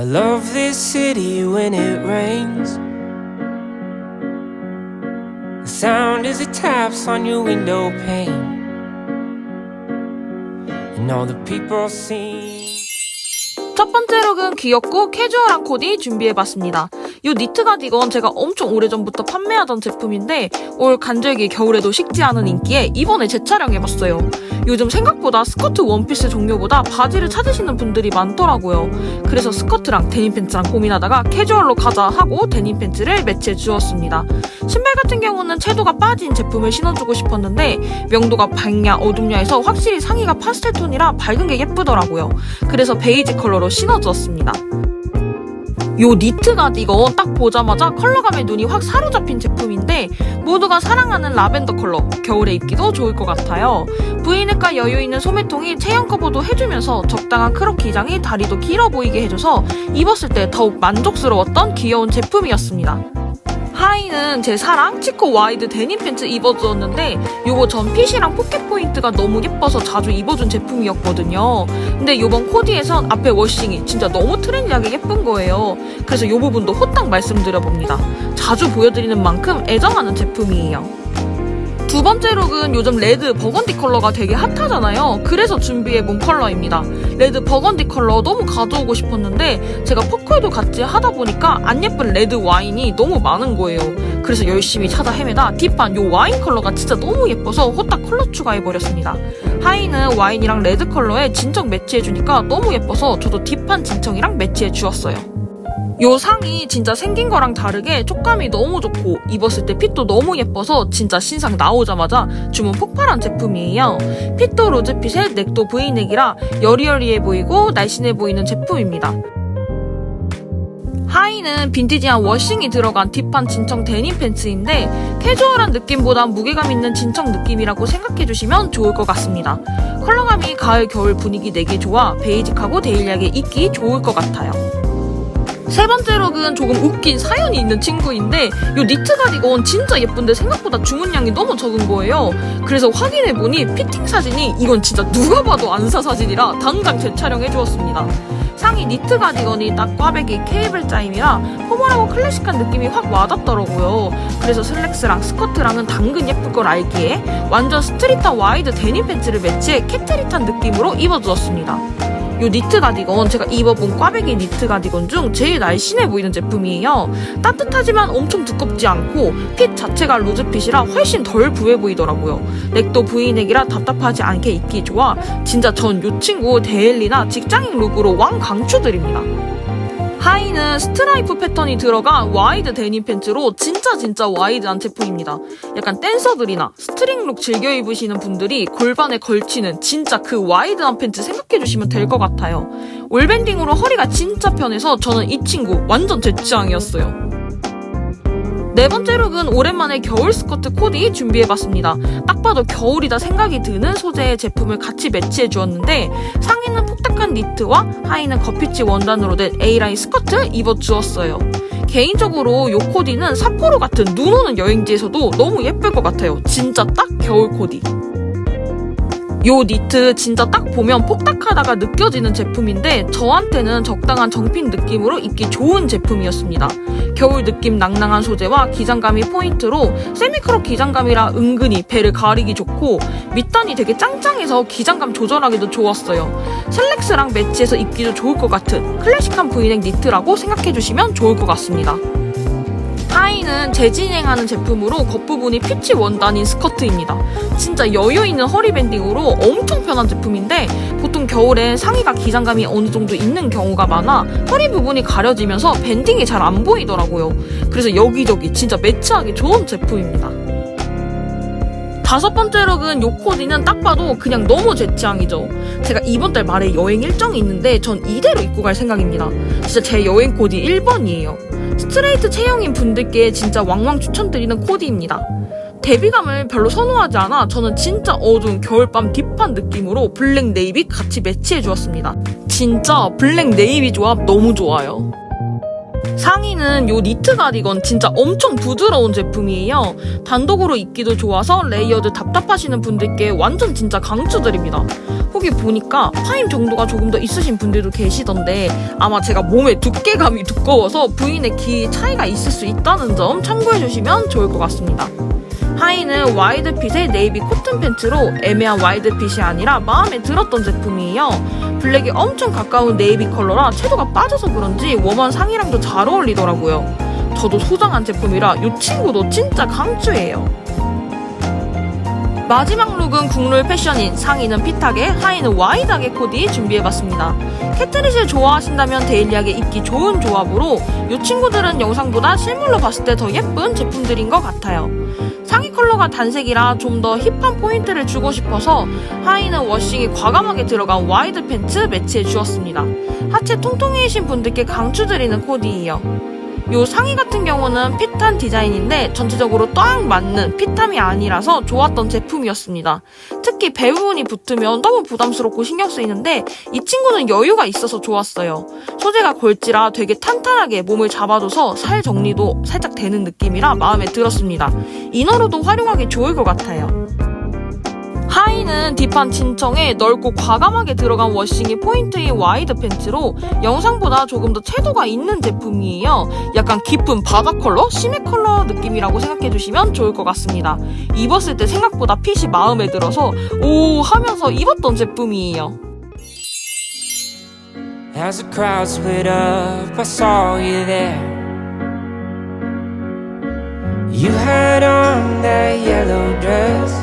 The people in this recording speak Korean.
I love this city when it rains. The sound as it taps on your window pane. And all the people sing. 첫 번째 룩은 귀엽고 캐주얼한 코디 준비해봤습니다. 이 니트 가디건 제가 엄청 오래전부터 판매하던 제품인데 올 간절기 겨울에도 식지 않은 인기에 이번에 재촬영해봤어요. 요즘 생각보다 스커트 원피스 종류보다 바지를 찾으시는 분들이 많더라고요. 그래서 스커트랑 데님 팬츠랑 고민하다가 캐주얼로 가자 하고 데님 팬츠를 매치해 주었습니다. 신발 같은 경우는 채도가 빠진 제품을 신어주고 싶었는데 명도가 밝냐 어둡냐에서 확실히 상의가 파스텔 톤이라 밝은 게 예쁘더라고요. 그래서 베이지 컬러로 신어주었습니다. 요 니트 가디건 딱 보자마자 컬러감에 눈이 확 사로잡힌 제품인데 모두가 사랑하는 라벤더 컬러 겨울에 입기도 좋을 것 같아요. V넥과 여유 있는 소매통이 체형 커버도 해주면서 적당한 크롭 기장이 다리도 길어 보이게 해줘서 입었을 때 더욱 만족스러웠던 귀여운 제품이었습니다 하의는 제 사랑 치코 와이드 데님 팬츠 입어주었는데 요거 전 핏이랑 포켓 포인트가 너무 예뻐서 자주 입어준 제품이었거든요. 근데 요번 코디에선 앞에 워싱이 진짜 너무 트렌디하게 예쁜 거예요. 그래서 요 부분도 호딱 말씀드려봅니다. 자주 보여드리는 만큼 애정하는 제품이에요. 두 번째 룩은 요즘 레드 버건디 컬러가 되게 핫하잖아요. 그래서 준비해본 컬러입니다. 레드 버건디 컬러 너무 가져오고 싶었는데 제가 포컬도 같이 하다 보니까 안 예쁜 레드 와인이 너무 많은 거예요. 그래서 열심히 찾아 헤매다 딥한 요 와인 컬러가 진짜 너무 예뻐서 호딱 컬러 추가해버렸습니다. 하이는 와인이랑 레드 컬러에 진청 매치해주니까 너무 예뻐서 저도 딥한 진청이랑 매치해 주었어요. 요 상이 진짜 생긴 거랑 다르게 촉감이 너무 좋고 입었을 때 핏도 너무 예뻐서 진짜 신상 나오자마자 주문 폭발한 제품이에요. 핏도 로즈핏에 넥도 V넥이라 여리여리해 보이고 날씬해 보이는 제품입니다. 하의는 빈티지한 워싱이 들어간 딥한 진청 데님 팬츠인데 캐주얼한 느낌보단 무게감 있는 진청 느낌이라고 생각해주시면 좋을 것 같습니다. 컬러감이 가을 겨울 분위기 내기 좋아 베이직하고 데일리하게 입기 좋을 것 같아요. 세 번째 룩은 조금 웃긴 사연이 있는 친구인데 요 니트 가디건 진짜 예쁜데 생각보다 주문량이 너무 적은 거예요. 그래서 확인해보니 피팅 사진이 이건 진짜 누가 봐도 안사 사진이라 당장 재촬영해 주었습니다. 상의 니트 가디건이 딱 꽈배기 케이블 짜임이라 포멀하고 클래식한 느낌이 확 와닿더라고요. 그래서 슬랙스랑 스커트랑은 당근 예쁠 걸 알기에 완전 스트릿한 와이드 데님 팬츠를 매치해 캣트릿한 느낌으로 입어주었습니다. 요 니트 가디건 제가 입어본 꽈배기 니트 가디건 중 제일 날씬해 보이는 제품이에요. 따뜻하지만 엄청 두껍지 않고 핏 자체가 루즈핏이라 훨씬 덜 부해 보이더라고요. 넥도 V넥이라 답답하지 않게 입기 좋아 진짜 전 요 친구 데일리나 직장인 룩으로 왕 강추드립니다. 하의는 스트라이프 패턴이 들어간 와이드 데님 팬츠로 진짜 진짜 와이드한 제품입니다. 약간 댄서들이나 스트링룩 즐겨 입으시는 분들이 골반에 걸치는 진짜 그 와이드한 팬츠 생각해주시면 될 것 같아요. 올밴딩으로 허리가 진짜 편해서 저는 이 친구 완전 제 취향이었어요. 네 번째 룩은 오랜만에 겨울 스커트 코디 준비해봤습니다. 딱 봐도 겨울이다 생각이 드는 소재의 제품을 같이 매치해 주었는데 상의는 폭닥한 니트와 하의는 거피치 원단으로 된 A라인 스커트 입어주었어요. 개인적으로 이 코디는 삿포로 같은 눈 오는 여행지에서도 너무 예쁠 것 같아요. 진짜 딱 겨울 코디. 요 니트 진짜 딱 보면 폭닥하다가 느껴지는 제품인데 저한테는 적당한 정핀 느낌으로 입기 좋은 제품이었습니다. 겨울 느낌 낭낭한 소재와 기장감이 포인트로 세미크롭 기장감이라 은근히 배를 가리기 좋고 밑단이 되게 짱짱해서 기장감 조절하기도 좋았어요. 슬랙스랑 매치해서 입기도 좋을 것 같은 클래식한 브이넥 니트라고 생각해주시면 좋을 것 같습니다. 하의는 재진행하는 제품으로 겉부분이 피치 원단인 스커트입니다. 진짜 여유 있는 허리 밴딩으로 엄청 편한 제품인데 보통 겨울엔 상의가 기장감이 어느 정도 있는 경우가 많아 허리 부분이 가려지면서 밴딩이 잘 안 보이더라고요. 그래서 여기저기 진짜 매치하기 좋은 제품입니다. 다섯 번째 룩은 요 코디는 딱 봐도 그냥 너무 제 취향이죠. 제가 이번 달 말에 여행 일정이 있는데 전 이대로 입고 갈 생각입니다. 진짜 제 여행 코디 1번이에요. 스트레이트 체형인 분들께 진짜 왕왕 추천드리는 코디입니다. 대비감을 별로 선호하지 않아 저는 진짜 어두운 겨울밤 딥한 느낌으로 블랙 네이비 같이 매치해 주었습니다. 진짜 블랙 네이비 조합 너무 좋아요. 상의는 요 니트 가디건 진짜 엄청 부드러운 제품이에요. 단독으로 입기도 좋아서 레이어드 답답하시는 분들께 완전 진짜 강추드립니다. 후기 보니까 파임 정도가 조금 더 있으신 분들도 계시던데 아마 제가 몸의 두께감이 두꺼워서 부인의 키 차이가 있을 수 있다는 점 참고해 주시면 좋을 것 같습니다. 하의는 와이드핏의 네이비 코튼 팬츠로 애매한 와이드핏이 아니라 마음에 들었던 제품이에요. 블랙이 엄청 가까운 네이비 컬러라 채도가 빠져서 그런지 웜한 상의랑도 잘 어울리더라고요. 저도 소장한 제품이라 이 친구도 진짜 강추예요. 마지막 룩은 국룰 패션인 상의는 핏하게 하의는 와이드하게 코디 준비해봤습니다. 캐트릿을 좋아하신다면 데일리하게 입기 좋은 조합으로 이 친구들은 영상보다 실물로 봤을 때 더 예쁜 제품들인 것 같아요. 상의 컬러가 단색이라 좀 더 힙한 포인트를 주고 싶어서 하의는 워싱이 과감하게 들어간 와이드 팬츠 매치해 주었습니다. 하체 통통이신 분들께 강추드리는 코디예요. 요 상의 같은 경우는 핏한 디자인인데 전체적으로 딱 맞는 핏함이 아니라서 좋았던 제품이었습니다. 특히 배 부분이 붙으면 너무 부담스럽고 신경 쓰이는데 이 친구는 여유가 있어서 좋았어요. 소재가 골지라 되게 탄탄하게 몸을 잡아줘서 살 정리도 살짝 되는 느낌이라 마음에 들었습니다. 이너로도 활용하기 좋을 것 같아요. 하의는 딥한 진청에 넓고 과감하게 들어간 워싱이 포인트인 와이드 팬츠로 영상보다 조금 더 채도가 있는 제품이에요. 약간 깊은 바다 컬러, 심해 컬러 느낌이라고 생각해 주시면 좋을 것 같습니다. 입었을 때 생각보다 핏이 마음에 들어서 오 하면서 입었던 제품이에요. As the crowd split up, I saw you there. You had on that yellow dress.